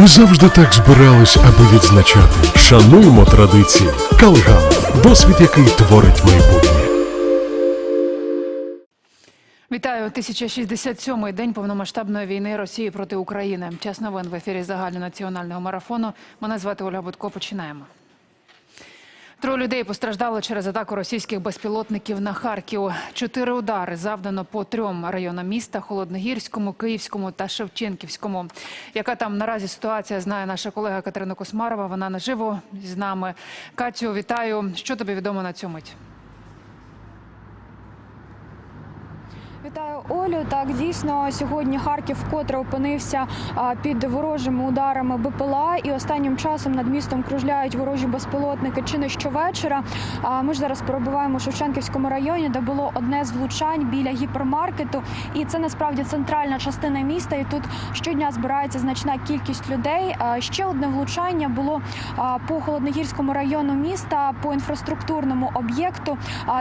Ми завжди так збирались, аби відзначати. Шануємо традиції. Калган. Досвід, який творить майбутнє. Вітаю 1067-й день повномасштабної війни Росії проти України. Час новин в ефірі загальнонаціонального марафону. Мене звати Оля Будко. Починаємо. Троє людей постраждали через атаку російських безпілотників на Харків. Чотири удари завдано по трьом районам міста: Холодногірському, Київському та Шевченківському. Яка там наразі ситуація, знає наша колега Катерина Космарова. Вона наживо з нами. Катю, вітаю. Що тобі відомо на цю мить? Вітаю Олю. Так дійсно сьогодні Харків вкотре опинився під ворожими ударами БПЛА, і останнім часом над містом кружляють ворожі безпілотники чи не щовечора. Ми ж зараз перебуваємо у Шевченківському районі, де було одне з влучань біля гіпермаркету. І це насправді центральна частина міста. І тут щодня збирається значна кількість людей. Ще одне влучання було по холодногірському району міста, по інфраструктурному об'єкту.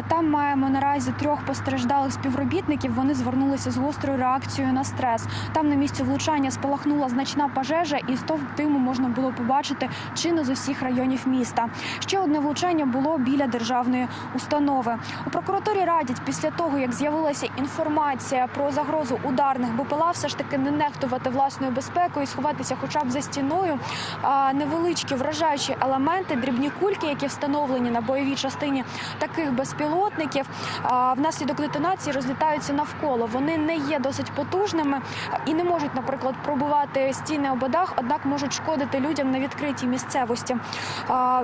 Там маємо наразі трьох постраждалих співробітників. Вони звернулися з гострою реакцією на стрес. Там на місці влучання спалахнула значна пожежа, і стовп диму можна було побачити чи не з усіх районів міста. Ще одне влучання було біля державної установи. У прокуратурі радять після того, як з'явилася інформація про загрозу ударних БПЛА, все ж таки не нехтувати власною безпекою, сховатися, хоча б за стіною. А, невеличкі вражаючі елементи, дрібні кульки, які встановлені на бойовій частині таких безпілотників, а, внаслідок детонації розлітаються навколо. Вони не є досить потужними і не можуть, наприклад, пробувати стіни ободах, однак можуть шкодити людям на відкритій місцевості.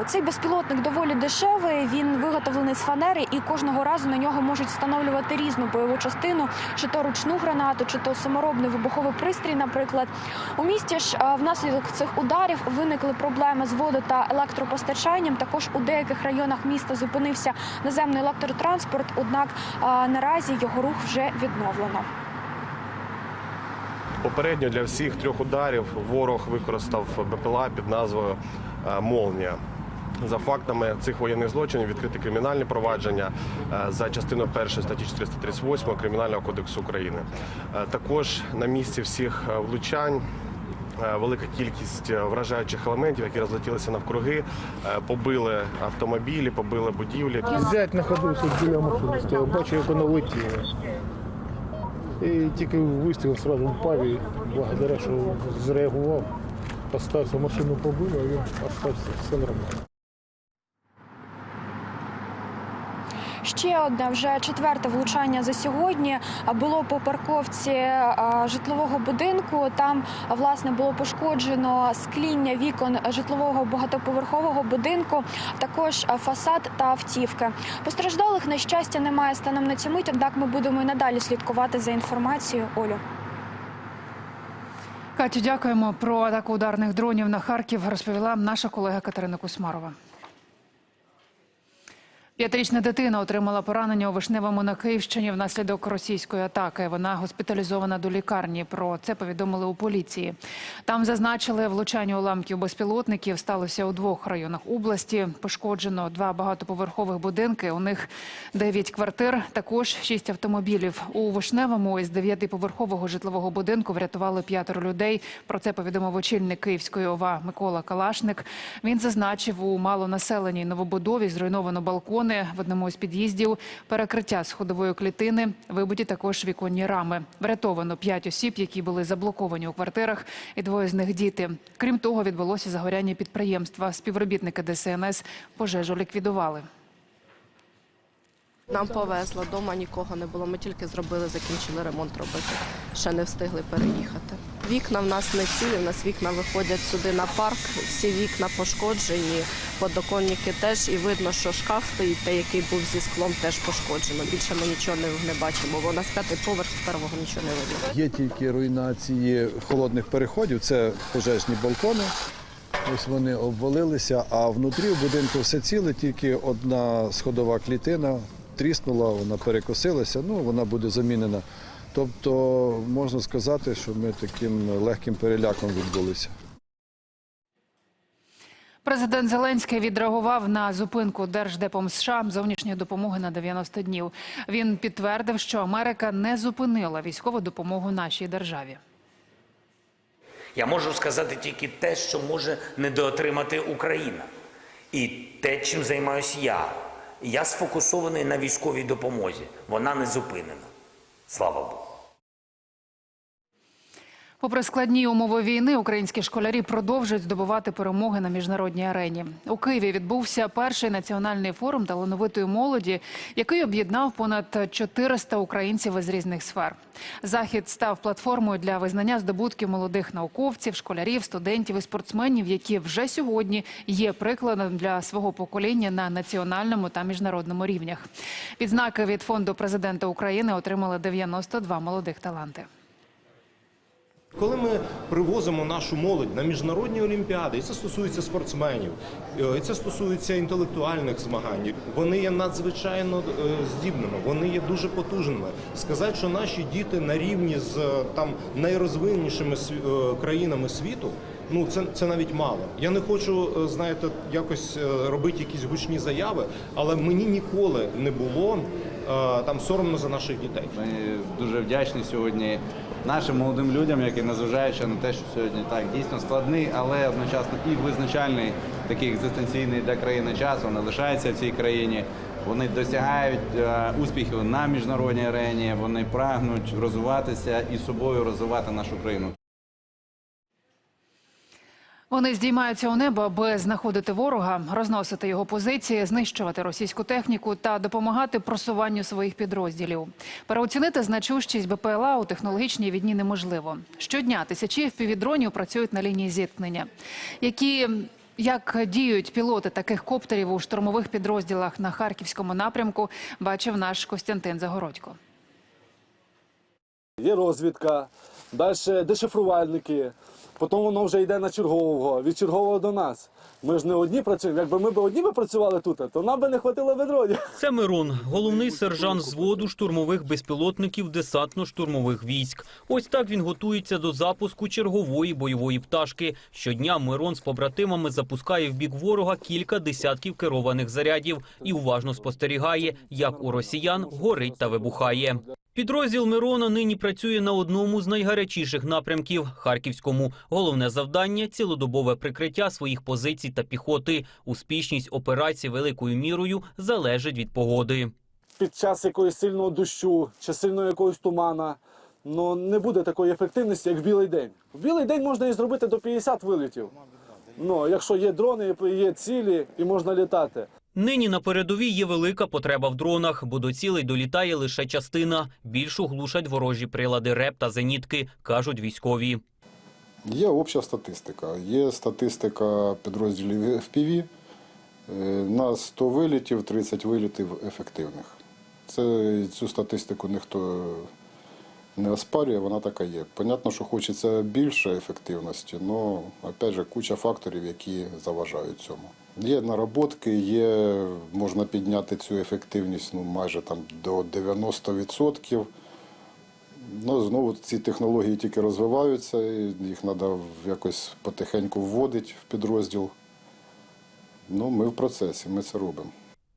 Цей безпілотник доволі дешевий. Він виготовлений з фанери, і кожного разу на нього можуть встановлювати різну бойову частину, чи то ручну гранату, чи то саморобний вибуховий пристрій. Наприклад, у місті ж внаслідок цих ударів виникли проблеми з водо та електропостачанням. Також у деяких районах міста зупинився наземний електротранспорт. Однак наразі його рух вже відновлено. Попередньо для всіх трьох ударів ворог використав БПЛА під назвою е, Молнія. За фактами цих воєнних злочинів відкрите кримінальне провадження е, за частиною 1 статті 438 Кримінального кодексу України. Е, Також на місці всіх влучань. Велика кількість вражаючих елементів, які розлетілися навкруги, побили автомобілі, побили будівлі. Зять знаходився біля машини, стояв, бачив, як воно летіло. І тільки вистріл одразу впав і благодаря, що зреагував, остався, машину побив, а він остався, все нормально. Ще одне вже четверте влучання за сьогодні було по парковці житлового будинку. Там власне було пошкоджено скління вікон житлового багатоповерхового будинку, також фасад та автівки. Постраждалих на щастя немає станом на цю мить, однак ми будемо і надалі слідкувати за інформацією. Олю. Катю, дякуємо про атаку ударних дронів на Харків. Розповіла наша колега Катерина Кусмарова. П'ятирічна дитина отримала поранення у Вишневому на Київщині внаслідок російської атаки. Вона госпіталізована до лікарні. Про це повідомили у поліції. Там зазначили, влучання уламків безпілотників сталося у двох районах області. Пошкоджено два багатоповерхових будинки. У них дев'ять квартир, також шість автомобілів. У Вишневому із дев'ятиповерхового житлового будинку врятували п'ятеро людей. Про це повідомив очільник Київської ОВА Микола Калашник. Він зазначив, у малонаселеній новобудові зруйновано балкони в одному із під'їздів, перекриття сходової клітини, вибиті також віконні рами. Врятовано п'ять осіб, які були заблоковані у квартирах, і двоє з них діти. Крім того, відбулося загоряння підприємства. Співробітники ДСНС пожежу ліквідували. Нам повезло, вдома нікого не було. Ми тільки зробили, закінчили ремонт робити. Ще не встигли переїхати. Вікна в нас не цілі, в нас вікна виходять сюди на парк. Всі вікна пошкоджені, подоконники теж. І видно, що шкаф стоїть, той, який був зі склом, теж пошкоджено. Більше ми нічого не бачимо, бо у нас п'ятий поверх з первого нічого не видно. Є тільки руйнації холодних переходів, це пожежні балкони. Ось вони обвалилися, а внутрі в будинку все ціле, тільки одна сходова клітина тріснула, вона перекосилася, ну вона буде замінена. Тобто можна сказати, що ми таким легким переляком відбулися. Президент Зеленський відреагував на зупинку Держдепом США зовнішньої допомоги на 90 днів. Він підтвердив, що Америка не зупинила військову допомогу нашій державі. Я можу сказати тільки те, що може недоотримати Україна. І те, чим займаюся я. Я сфокусований на військовій допомозі. Вона не зупинена. Слава Богу. Попри складні умови війни, українські школярі продовжують здобувати перемоги на міжнародній арені. У Києві відбувся перший національний форум талановитої молоді, який об'єднав понад 400 українців із різних сфер. Захід став платформою для визнання здобутків молодих науковців, школярів, студентів і спортсменів, які вже сьогодні є прикладом для свого покоління на національному та міжнародному рівнях. Відзнаки від фонду президента України отримали 92 молодих таланти. Коли ми привозимо нашу молодь на міжнародні олімпіади, і це стосується спортсменів, е, і це стосується інтелектуальних змагань, вони є надзвичайно е, здібними, вони є дуже потужними. Сказати, що наші діти на рівні з е, там найрозвиненішими країнами світу. Ну, це, це навіть мало. Я не хочу, знаєте, якось робити якісь гучні заяви, але мені ніколи не було там соромно за наших дітей. Ми дуже вдячні сьогодні нашим молодим людям, які незважаючи на те, що сьогодні так дійсно складний, але одночасно і визначальний такий екзистенційний для країни час. Вони лишаються в цій країні. Вони досягають е, успіхів на міжнародній арені. Вони прагнуть розвиватися і собою розвивати нашу країну. Вони здіймаються у небо, аби знаходити ворога, розносити його позиції, знищувати російську техніку та допомагати просуванню своїх підрозділів. Переоцінити значущість БПЛА у технологічній війні неможливо. Щодня тисячі FPV-дронів працюють на лінії зіткнення, які як діють пілоти таких коптерів у штурмових підрозділах на харківському напрямку, бачив наш Костянтин Загородько. Є розвідка, далі дешифрувальники, потім воно вже йде на чергового, від чергового до нас. Ми ж не одні працюємо. Якби ми б одні би працювали тут, то нам би не хватило би. Це Мирон, головний сержант зводу штурмових безпілотників десантно-штурмових військ. Ось так він готується до запуску чергової бойової пташки. Щодня Мирон з побратимами запускає в бік ворога кілька десятків керованих зарядів і уважно спостерігає, як у росіян горить та вибухає. Підрозділ Мирона нині працює на одному з найгарячіших напрямків Харківському. Головне завдання цілодобове прикриття своїх позицій та піхоти. Успішність операцій великою мірою залежить від погоди. Під час якогось сильного дощу чи сильного якогось тумана. Ну не буде такої ефективності, як в білий день. В білий день можна і зробити до 50 вилітів. Ну, якщо є дрони, є цілі і можна літати. Нині на передовій є велика потреба в дронах, бо до цілей долітає лише частина. Більшу глушать ворожі прилади РЕП та зенітки, кажуть військові. Є обща статистика. Є статистика підрозділів FPV. Е, На 100 вилітів 30 вилітів ефективних. Це, цю статистику ніхто не оспарює, вона така є. Понятно, що хочеться більше ефективності, але опять же куча факторів, які заважають цьому. Є наработки, є, можна підняти цю ефективність ну, майже там, до 90%. Ну, знову ці технології тільки розвиваються, і їх треба якось потихеньку вводити в підрозділ. Ну, ми в процесі, ми це робимо.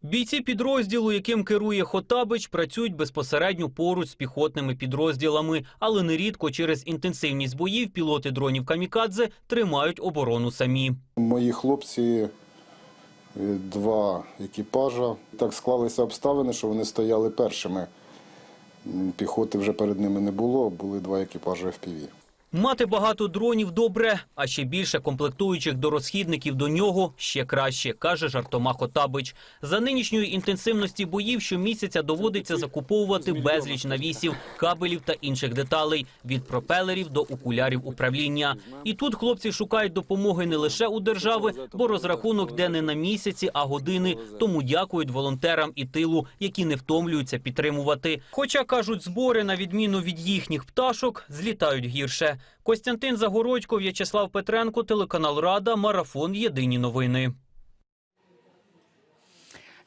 Бійці підрозділу, яким керує Хотабич, працюють безпосередньо поруч з піхотними підрозділами, але нерідко через інтенсивність боїв пілоти дронів камікадзе тримають оборону самі. Мої хлопці, два екіпажа. Так склалися обставини, що вони стояли першими. Піхоти вже перед ними не було, були два екіпажі FPV. Мати багато дронів добре, а ще більше комплектуючих до розхідників до нього ще краще, каже жартома Хотабич. За нинішньої інтенсивності боїв щомісяця доводиться закуповувати безліч навісів, кабелів та інших деталей від пропелерів до окулярів управління. І тут хлопці шукають допомоги не лише у держави, бо розрахунок де не на місяці, а години. Тому дякують волонтерам і тилу, які не втомлюються підтримувати. Хоча кажуть, збори на відміну від їхніх пташок злітають гірше. Костянтин Загородько, В'ячеслав Петренко, телеканал Рада, Марафон. Єдині новини.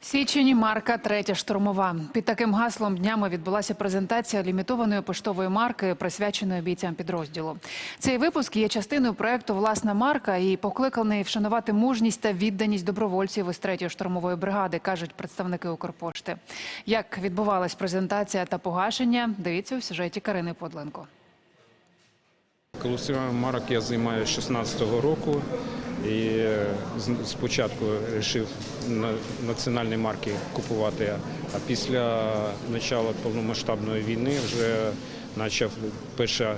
Січень марка третя штурмова. Під таким гаслом днями відбулася презентація лімітованої поштової марки, присвяченої бійцям підрозділу. Цей випуск є частиною проекту Власна марка і покликаний вшанувати мужність та відданість добровольців із третьої штурмової бригади, кажуть представники Укрпошти. Як відбувалась презентація та погашення, дивіться у сюжеті Карини Подленко. Колекціонуванням марок я займаюся 16-го року і е, спочатку вирішив національні марки купувати, а після початку повномасштабної війни вже почав перша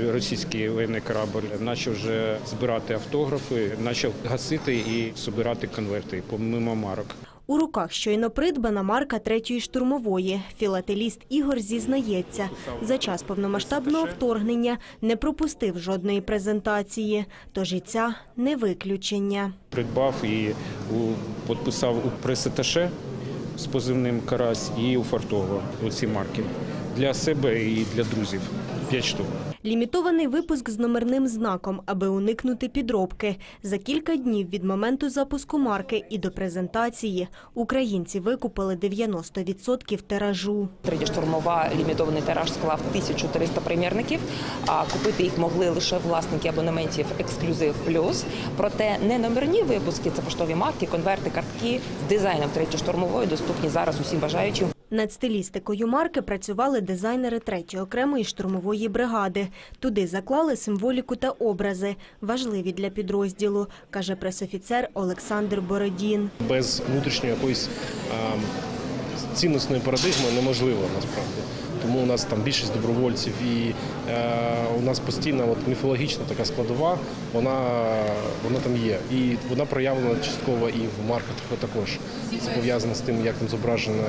е, російський воєнний корабль, почав вже збирати автографи, почав гасити і збирати конверти помимо марок. У руках щойно придбана марка третьої штурмової. Філателіст Ігор зізнається, за час повномасштабного вторгнення не пропустив жодної презентації, тож і ця не виключення. Придбав і підписав у пресеташе з позивним Карась і у Фартового оці марки для себе і для друзів. П'ять штук. Лімітований випуск з номерним знаком, аби уникнути підробки. За кілька днів від моменту запуску марки і до презентації українці викупили 90% тиражу. Третя штурмова лімітований тираж склав 1300 примірників. А купити їх могли лише власники абонементів Ексклюзив Плюс. Проте не номерні випуски, це поштові марки, конверти, картки з дизайном третьої штурмової доступні зараз усім бажаючим. Над стилістикою марки працювали дизайнери третьої окремої штурмової бригади. Туди заклали символіку та образи, важливі для підрозділу, каже пресофіцер Олександр Бородін. Без внутрішньої якоїсь цінностної парадигми неможливо насправді. Тому у нас там більшість добровольців, і е, у нас постійна от, міфологічна така складова, вона, вона там є. І вона проявлена частково і в маркетах також. Це пов'язано з тим, як там зображено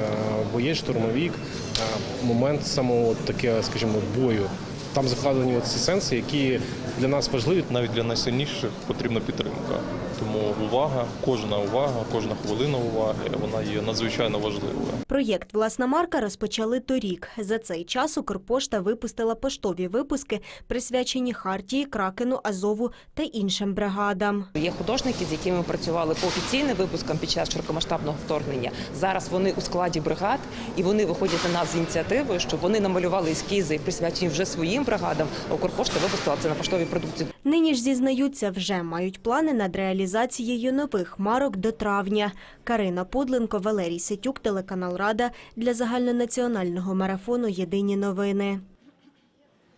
боєць, штурмовік, е, момент самого таке, скажімо, бою. Там закладені ці сенси, які для нас важливі. Навіть для найсильніших потрібна підтримка. Тому увага, кожна увага, кожна хвилина уваги, вона є надзвичайно важливою. Проєкт «Власна марка» розпочали торік. За цей час Укрпошта випустила поштові випуски, присвячені Хартії, Кракену, Азову та іншим бригадам. Є художники, з якими ми працювали по офіційним випускам під час широкомасштабного вторгнення. Зараз вони у складі бригад і вони виходять на нас з ініціативою, щоб вони намалювали ескізи, присвячені вже своїм бригадам. А Укрпошта випустила це на поштовій продукції. Нині ж зізнаються, вже мають плани над реалізацією нових марок до травня. Карина Подленко, Валерій Сетюк, телеканал Рада для загальнонаціонального марафону Єдині новини.